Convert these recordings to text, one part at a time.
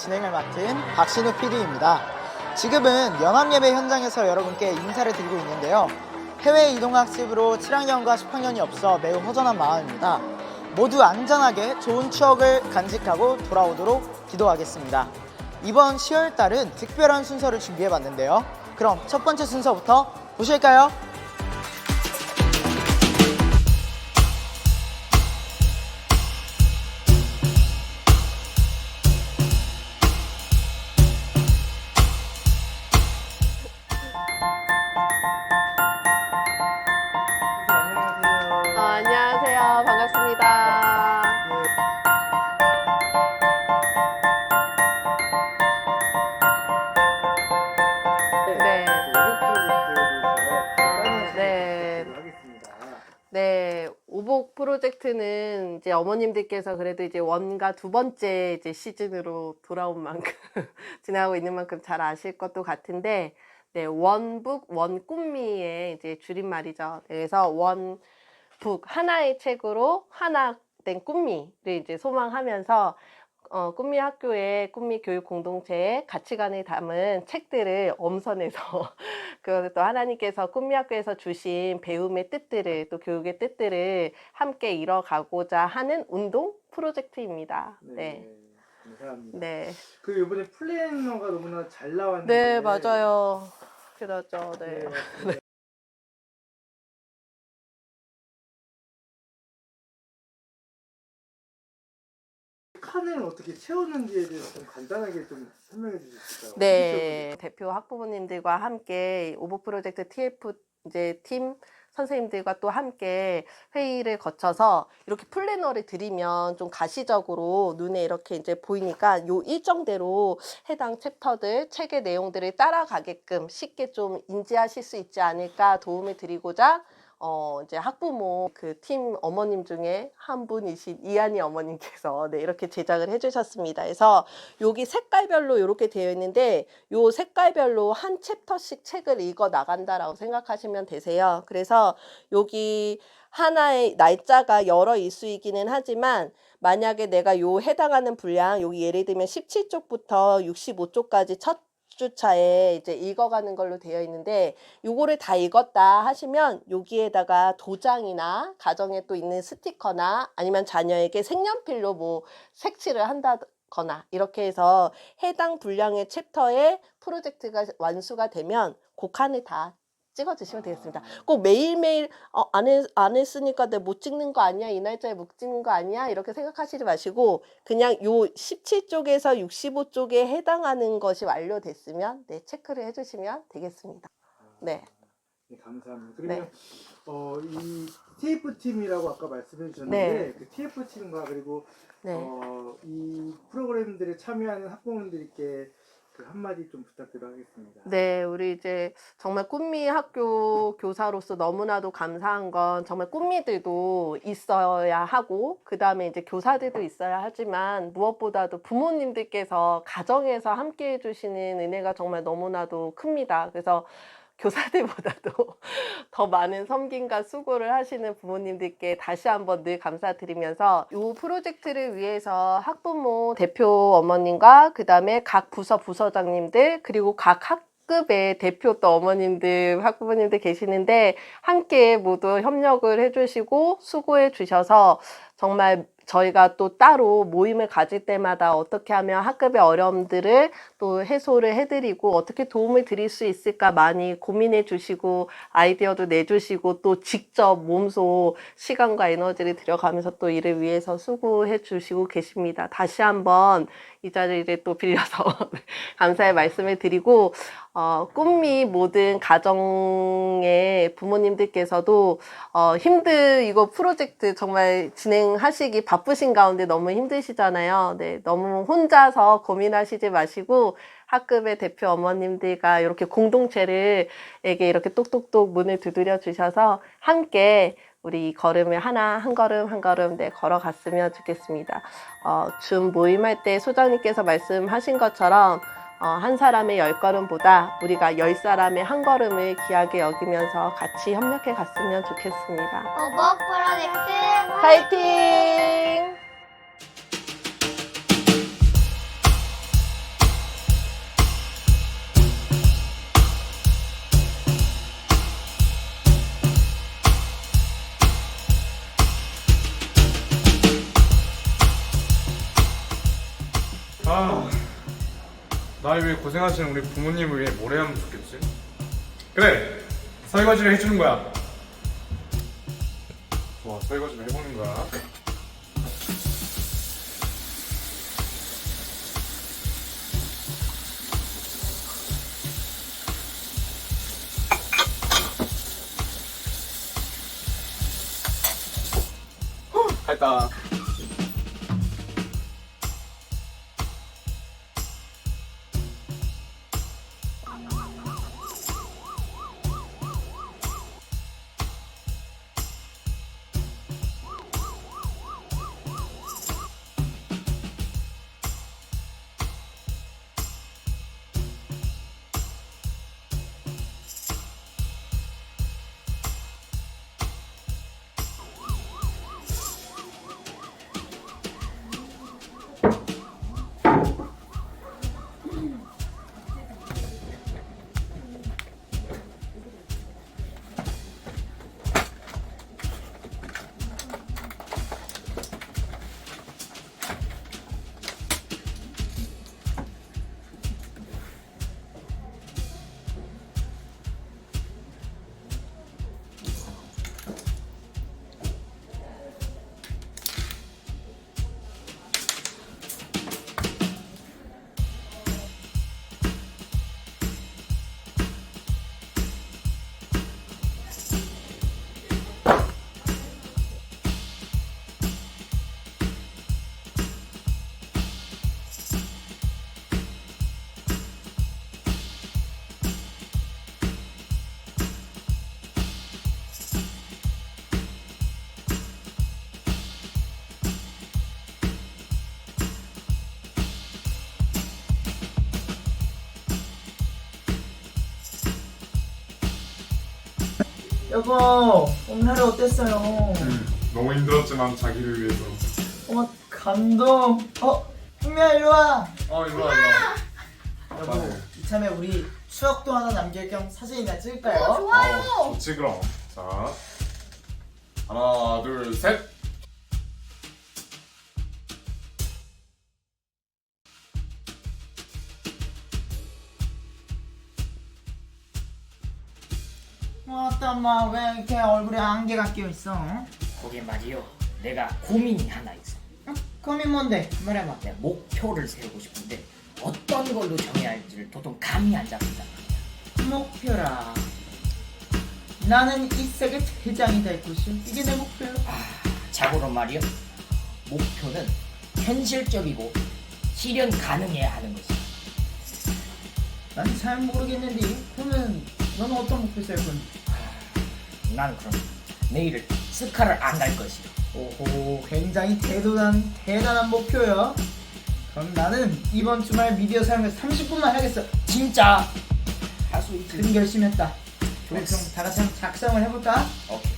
진행을 맡은 박신우 PD입니다. 지금은 연합예배 현장에서 여러분께 인사를 드리고 있는데요. 해외 이동학습으로 7학년과 10학년이 없어 매우 허전한 마음입니다. 모두 안전하게 좋은 추억을 간직하고 돌아오도록 기도하겠습니다. 이번 10월 달은 특별한 순서를 준비해 봤는데요. 그럼 첫 번째 순서부터 보실까요? 프로젝트는 이제 어머님들께서 그래도 이제 원과 두 번째 이제 시즌으로 돌아온 만큼 지나고 있는 만큼 잘 아실 것도 같은데, 네, 원북 원꿈미의 이제 줄임말이죠. 그래서 원북 하나의 책으로 하나 된 꿈미를 이제 소망하면서 어, 꿈미 학교의 꿈미 교육 공동체의 가치관을 담은 책들을 엄선해서 그것을 또 하나님께서 꿈미 학교에서 주신 배움의 뜻들을 또 교육의 뜻들을 함께 이뤄가고자 하는 운동 프로젝트입니다. 네. 감사합니다. 네. 그 이번에 플래너가 너무나 잘 나왔는데. 네, 맞아요. 그렇죠. 네. 네. 칸을 어떻게 채우는지에 대해서 좀 간단하게 좀 설명해 주실 수 있을까요? 네, 대표 학부모님들과 함께 오보 프로젝트 TF 이제 팀 선생님들과 또 함께 회의를 거쳐서 이렇게 플래너를 드리면 좀 가시적으로 눈에 이렇게 이제 보이니까 요 일정대로 해당 챕터들 책의 내용들을 따라가게끔 쉽게 좀 인지하실 수 있지 않을까 도움을 드리고자 어 이제 학부모 그 팀 어머님 중에 한 분이신 이한이 어머님께서 네 이렇게 제작을 해주셨습니다. 그래서 여기 색깔별로 이렇게 되어 있는데 요 색깔별로 한 챕터씩 책을 읽어 나간다라고 생각하시면 되세요. 그래서 여기 하나의 날짜가 여러 일수이기는 하지만 만약에 내가 요 해당하는 분량 여기 예를 들면 17쪽부터 65쪽까지 첫 주차에 이제 읽어가는 걸로 되어 있는데 요거를 다 읽었다 하시면 여기에다가 도장이나 가정에 또 있는 스티커나 아니면 자녀에게 색연필로 뭐 색칠을 한다 거나 이렇게 해서 해당 분량의 챕터에 프로젝트가 완수가 되면 그 칸을 다 찍어 주시면 되겠습니다. 꼭 매일매일 어, 안, 했, 안 했으니까 내가 못 찍는 거 아니야? 이 날짜에 못 찍는 거 아니야? 이렇게 생각하시지 마시고 그냥 요 17쪽에서 65쪽에 해당하는 것이 완료됐으면 네, 체크를 해 주시면 되겠습니다. 네. 네, 감사합니다. 그러면 어, 이 TF 팀이라고 아까 말씀해 주셨는데 네. 그 TF 팀과 그리고 네. 어, 이 프로그램들에 참여하는 학부모님들께 그 한마디 좀 부탁드려 하겠습니다. 네, 우리 이제 정말 꿈미 학교 교사로서 너무나도 감사한 건 정말 꿈미들도 있어야 하고, 그 다음에 이제 교사들도 있어야 하지만, 무엇보다도 부모님들께서 가정에서 함께 해주시는 은혜가 정말 너무나도 큽니다. 그래서 교사들보다도 더 많은 섬김과 수고를 하시는 부모님들께 다시 한번 늘 감사드리면서 이 프로젝트를 위해서 학부모 대표 어머님과 그 다음에 각 부서 부서장님들 그리고 각 학급의 대표 또 어머님들 학부모님들 계시는데 함께 모두 협력을 해주시고 수고해 주셔서 정말 저희가 또 따로 모임을 가질 때마다 어떻게 하면 학급의 어려움들을 또 해소를 해드리고 어떻게 도움을 드릴 수 있을까 많이 고민해 주시고 아이디어도 내주시고 또 직접 몸소 시간과 에너지를 들여가면서 또 이를 위해서 수고해 주시고 계십니다. 다시 한번 이 자리를 또 빌려서 감사의 말씀을 드리고 어, 꿈미 모든 가정의 부모님들께서도 어, 힘들 이거 프로젝트 정말 진행하시기 바쁘신 가운데 너무 힘드시잖아요. 네, 너무 혼자서 고민하시지 마시고 학급의 대표 어머님들과 이렇게 공동체를 에게 이렇게 똑똑똑 문을 두드려 주셔서 함께 우리 이 걸음을 하나 한 걸음 한 걸음 네 걸어갔으면 좋겠습니다. 어, 줌 모임할 때 소장님께서 말씀하신 것처럼 어, 한 사람의 열 걸음보다 우리가 열 사람의 한 걸음을 귀하게 여기면서 같이 협력해 갔으면 좋겠습니다. 오버 프로젝트 파이팅! 날 위해 고생하시는 우리 부모님을 위해 뭘 해야 하면 좋겠지? 그래, 설거지를 해주는 거야. 좋아, 설거지를 해보는 거야. 됐다. 여보, 오늘 하루 어땠어요? 너무 힘들었지만 자기를 위해서. 어머, 감동. 어, 흥미야 일로 와. 어, 일로 와, 일로 와. 여보, 맞아요. 이참에 우리 추억도 하나 남길 겸 사진이나 찍을까요? 어, 좋지 그럼. 자, 하나, 둘, 셋. 엄마 왜 이렇게 얼굴에 안개가 끼어 있어? 어? 그게 말이요. 내가 고민이 하나 있어. 고민 뭔데? 말해봐. 내 목표를 세우고 싶은데 어떤 걸로 정해야 할지를 도통 감이 안 말이야. 목표라. 나는 이 세계 대장이 될 것이오. 이게 내 목표야. 자고로 말이요. 목표는 현실적이고 실현 가능해야 하는 것이야. 난잘 모르겠는데 그러면 너는 어떤 목표 세울 건데? 나는 그럼 내일을 스카를 안 갈 것이요. 오호 굉장히 대단한 대단한 목표야. 그럼 나는 이번 주말 미디어 사용해서 30분만 하겠어. 진짜 할 수 있지. 큰 결심했다. 우리 그럼 다 같이 한번 작성을 해볼까? 오케이.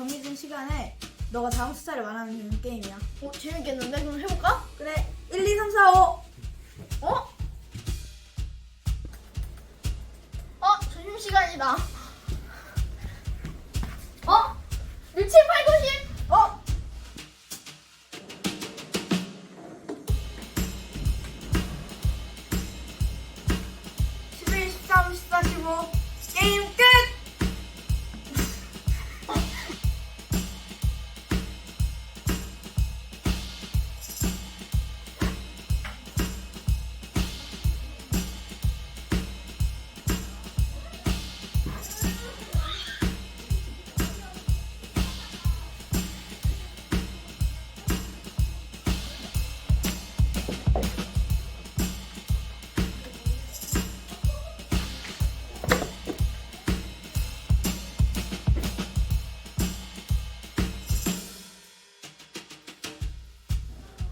정해진 시간에 너가 다음 숫자를 말하면 되는 게임이야 어 재밌겠는데? 그럼 해볼까? 그래 1, 2, 3, 4, 5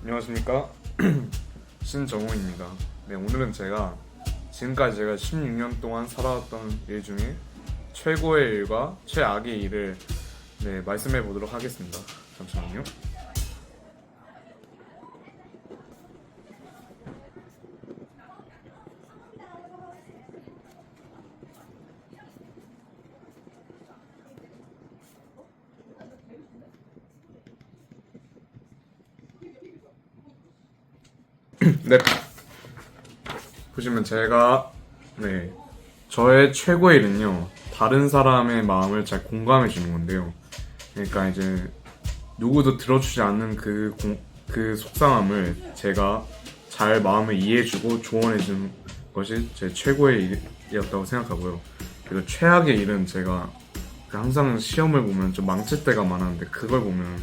안녕하십니까 신정호입니다. 네 오늘은 제가 지금까지 제가 16년 동안 살아왔던 일 중에 최고의 일과 최악의 일을 네 말씀해 보도록 하겠습니다. 잠시만요. 네. 보시면 제가 네 저의 최고의 일은요 다른 사람의 마음을 잘 공감해 주는 건데요. 그러니까 이제 누구도 들어주지 않는 그, 공, 그 속상함을 제가 잘 마음을 이해해주고 조언해주는 것이 제 최고의 일이었다고 생각하고요. 그리고 최악의 일은 제가 그 항상 시험을 보면 좀 망칠 때가 많았는데 그걸 보면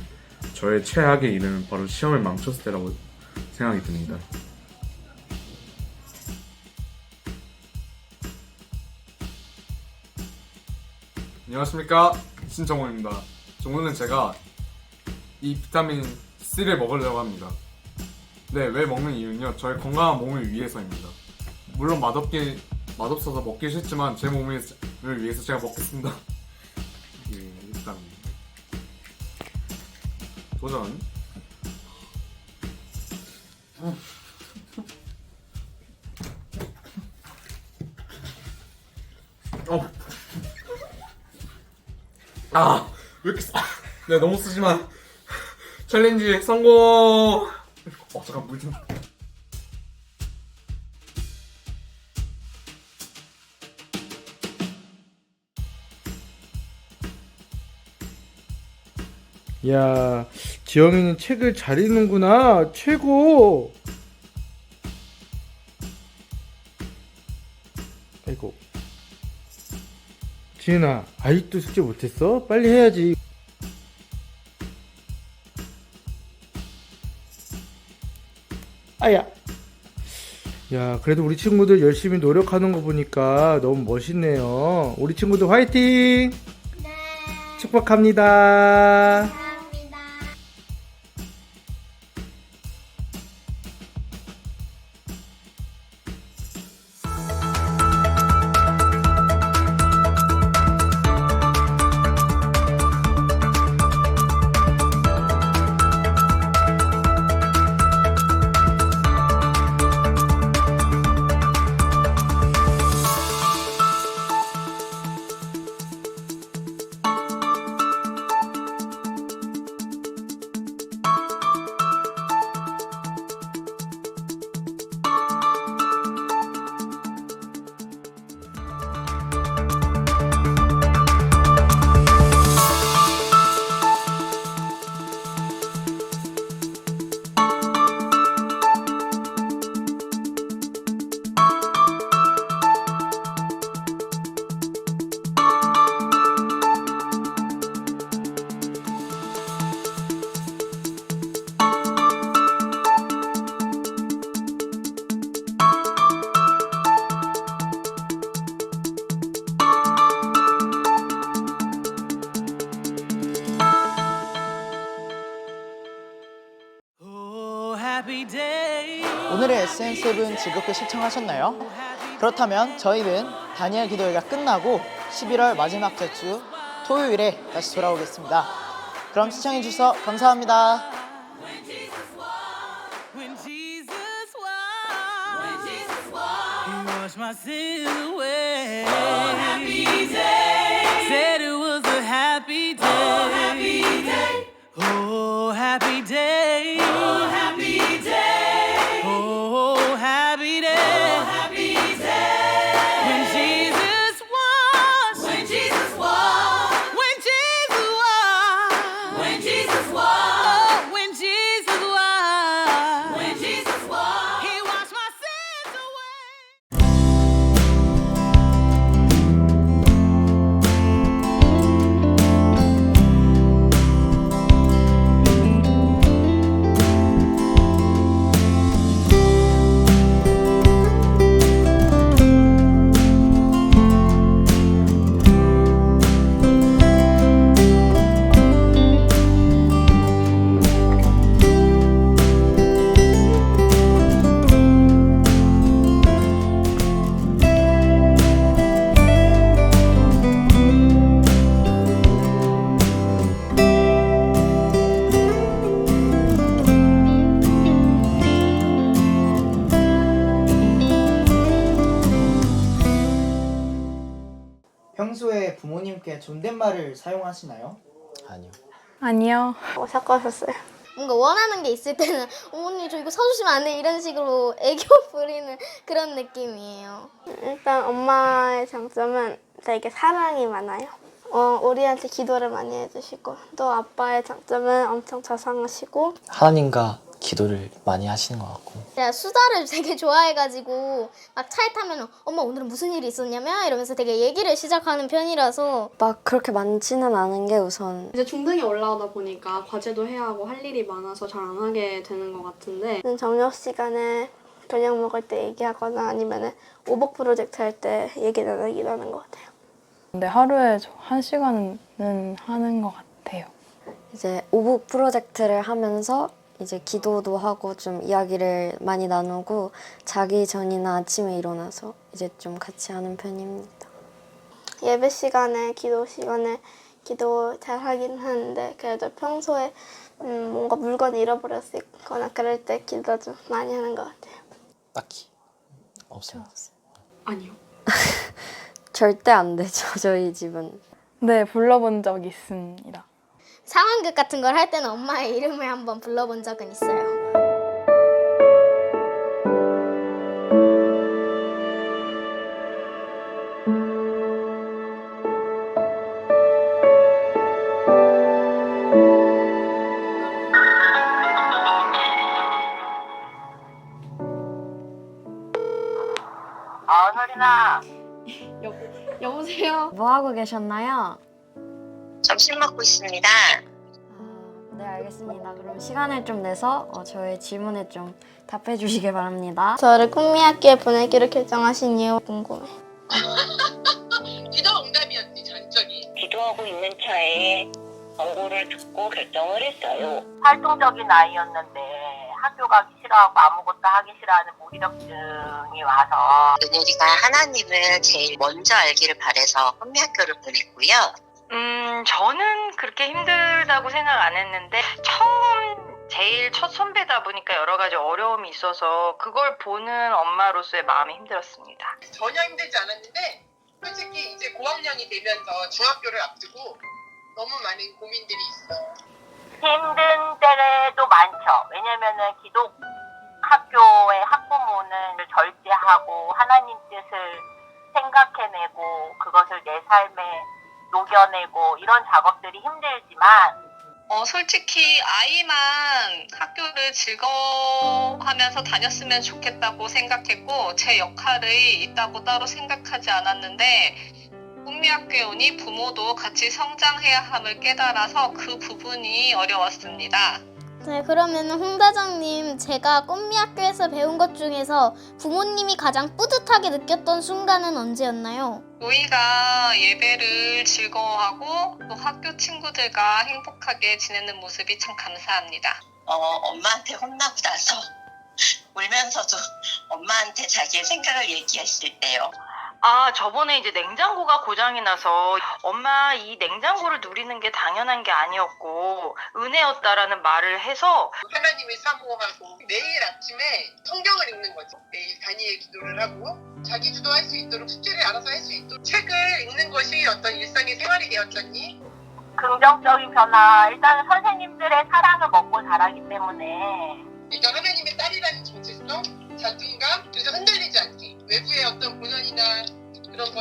저의 최악의 일은 바로 시험을 망쳤을 때라고 생각이 듭니다. 안녕하십니까 신정호입니다. 오늘은 제가 이 비타민 C를 먹으려고 합니다. 네, 왜 먹는 이유는요. 저의 건강한 몸을 위해서입니다. 물론 맛없게 맛없어서 먹기 싫지만 제 몸을 위해서 제가 먹겠습니다. 예, 일단 도전. 어. 아, 왜 이렇게 써? 네, 너무 쓰지만 챌린지 성공. 어, 잠깐 물 좀. 야, 지영이는 책을 잘 읽는구나. 최고. 지은아, 아직도 숙제 못했어? 빨리 해야지. 아야. 야, 그래도 우리 친구들 열심히 노력하는 거 보니까 너무 멋있네요. 우리 친구들 화이팅! 네. 축복합니다. SN7 즐겁게 시청하셨나요? 그렇다면 저희는 다니엘 기도회가 끝나고 11월 마지막 주 토요일에 다시 돌아오겠습니다. 그럼 시청해주셔서 감사합니다. Oh, happy day. 사용하시나요? 아니요. 아니요. 어, 섞었었어요. 뭔가 원하는 게 있을 때는 어머니 저 이거 사주시면 안 돼 이런 식으로 애교 부리는 그런 느낌이에요. 일단 엄마의 장점은 되게 사랑이 많아요. 어, 우리한테 기도를 많이 해주시고 또 아빠의 장점은 엄청 자상하시고 하나님과 기도를 많이 하시는 것 같고 제가 수다를 되게 좋아해가지고 막 차에 타면 엄마 오늘은 무슨 일이 있었냐면 이러면서 되게 얘기를 시작하는 편이라서 막 그렇게 많지는 않은 게 우선 이제 중등이 올라오다 보니까 과제도 해야 하고 할 일이 많아서 잘 안 하게 되는 것 같은데 저녁 시간에 저녁 먹을 때 얘기하거나 아니면은 오복 프로젝트 할 때 얘기 나누기도 하는 것 같아요. 근데 하루에 저한 시간은 하는 것 같아요. 이제 오북 프로젝트를 하면서 이제 기도도 하고 좀 이야기를 많이 나누고 자기 전이나 아침에 일어나서 이제 좀 같이 하는 편입니다. 예배 시간에 기도 시간에 기도 잘 하긴 하는데 그래도 평소에 음, 뭔가 물건 잃어버렸거나 그럴 때 기도 좀 많이 하는 것 같아요. 딱히 없습니다. 아니요. 절대 안 되죠 저희 집은. 네, 불러본 적 있습니다. 상황극 같은 걸 할 때는 엄마의 이름을 한번 불러본 적은 있어요. 여보세요? 뭐 하고 계셨나요? 점심 먹고 있습니다. 아, 네 알겠습니다. 그럼 시간을 좀 내서 어, 저의 질문에 좀 답해 주시길 바랍니다. 저를 꿈미 학교에 보내기로 결정하신 이유 궁금해. 기도 응답이었지 전적이. 기도하고 있는 차에 광고를 듣고 결정을 했어요. 활동적인 아이였는데 학교 가기 싫어하고 아무것도 하기 싫어하는 무기력증이 와서 은혜리가 하나님을 제일 먼저 알기를 바래서 혼미학교를 보냈고요. 음, 저는 그렇게 힘들다고 생각 안 했는데 처음 제일 첫 선배다 보니까 여러 가지 어려움이 있어서 그걸 보는 엄마로서의 마음이 힘들었습니다. 전혀 힘들지 않았는데 솔직히 이제 고학년이 되면서 중학교를 앞두고 너무 많은 고민들이 있어. 힘든 때도 많죠. 왜냐면은 기독 학교의 학부모는 절제하고 하나님 뜻을 생각해내고 그것을 내 삶에 녹여내고 이런 작업들이 힘들지만 어, 솔직히 아이만 학교를 즐거워하면서 다녔으면 좋겠다고 생각했고 제 역할이 있다고 따로 생각하지 않았는데 꿈미학교에 오니 부모도 같이 성장해야 함을 깨달아서 그 부분이 어려웠습니다. 네, 그러면 홍다장님, 제가 꿈미 학교에서 배운 것 중에서 부모님이 가장 뿌듯하게 느꼈던 순간은 언제였나요? 저희가 예배를 즐거워하고 또 학교 친구들과 행복하게 지내는 모습이 참 감사합니다. 어, 엄마한테 혼나고 나서 울면서도 엄마한테 자기의 생각을 얘기했을 때요. 아, 저번에 이제 냉장고가 고장이 나서 엄마 이 냉장고를 누리는 게 당연한 게 아니었고 은혜였다라는 말을 해서 하나님을 사모하고 매일 아침에 성경을 읽는 거죠. 매일 다니엘 기도를 하고 자기 주도할 수 있도록 숙제를 알아서 할 수 있도록 책을 읽는 것이 어떤 일상의 생활이 되었잖니. 긍정적인 변화. 일단은 선생님들의 사랑을 먹고 자라기 때문에. 그러니까 하나님의 딸이라는 정체성, 자존감, 그래서 흔들리지 않기. 외부의 어떤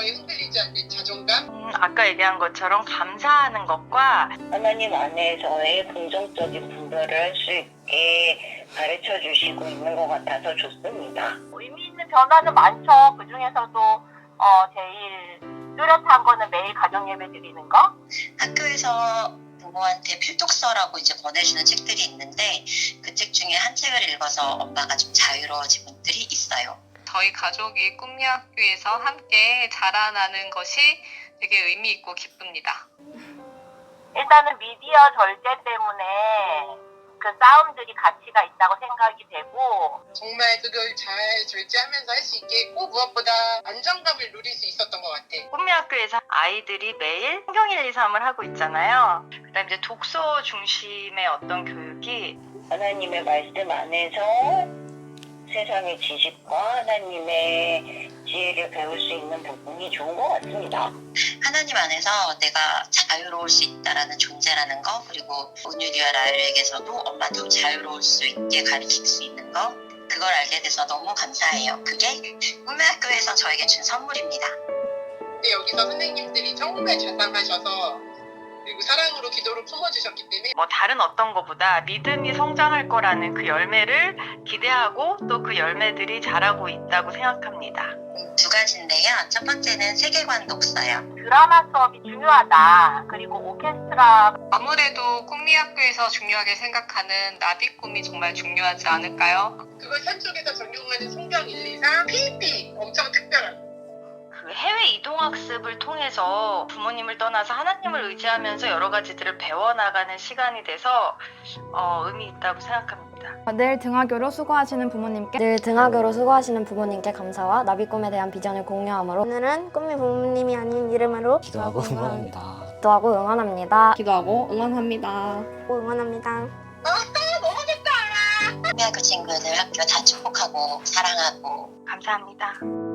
거에 흔들리지 않는 자존감. 음, 아까 얘기한 것처럼 감사하는 것과 하나님 안에서의 긍정적인 분별을 할 수 있게 가르쳐 주시고 있는 것 같아서 좋습니다. 의미 있는 변화는 많죠. 그 중에서도 어, 제일 뚜렷한 거는 매일 가정 예배 드리는 거. 학교에서 부모한테 필독서라고 이제 보내주는 책들이 있는데 그 책 중에 한 책을 읽어서 엄마가 좀 자유로워진 분들이 있어요. 저희 가족이 꿈미학교에서 함께 자라나는 것이 되게 의미 있고 기쁩니다. 일단은 미디어 절제 때문에 그 싸움들이 가치가 있다고 생각이 되고 정말 그걸 잘 절제하면서 할 수 있게 꼭 무엇보다 안정감을 누릴 수 있었던 것 같아. 꿈미학교에서 아이들이 매일 성경 1, 2, 3을 하고 있잖아요. 그다음 이제 독서 중심의 어떤 교육이 하나님의 말씀 안에서 세상의 지식과 하나님의 지혜를 배울 수 있는 부분이 좋은 것 같습니다. 하나님 안에서 내가 자유로울 수 있다라는 존재라는 거 그리고 온유리와 라엘에게서도 엄마도 자유로울 수 있게 가르칠 수 있는 거 그걸 알게 돼서 너무 감사해요. 그게 꿈의 학교에서 저에게 준 선물입니다. 근데 여기서 선생님들이 정말 자상하셔서 그리고 사랑으로 기도를 품어주셨기 때문에 뭐 다른 어떤 것보다 믿음이 성장할 거라는 그 열매를 기대하고 또 그 열매들이 자라고 있다고 생각합니다. 두 가지인데요. 첫 번째는 세계관 독서요. 드라마 수업이 중요하다. 그리고 오케스트라 아무래도 꿈미 학교에서 중요하게 생각하는 나비 꿈이 정말 중요하지 않을까요? 그걸 산속에서 적용하는 성경 1, 2, 3 PP 엄청 특별한 그 해외 이동 학습을 통해서 부모님을 떠나서 하나님을 의지하면서 여러 가지들을 배워나가는 시간이 돼서 어, 의미 있다고 생각합니다. 내일 등하교로 수고하시는 부모님께 늘 등하교로 수고하시는 부모님께 감사와 나비 꿈에 대한 비전을 공유함으로 오늘은 꿈미 부모님이 아닌 이름으로 기도하고 응원합니다. 기도하고 응원합니다. 기도하고 응원합니다. 응원합니다. 꿈의 학교 친구들 학교 다 축복하고 사랑하고 감사합니다.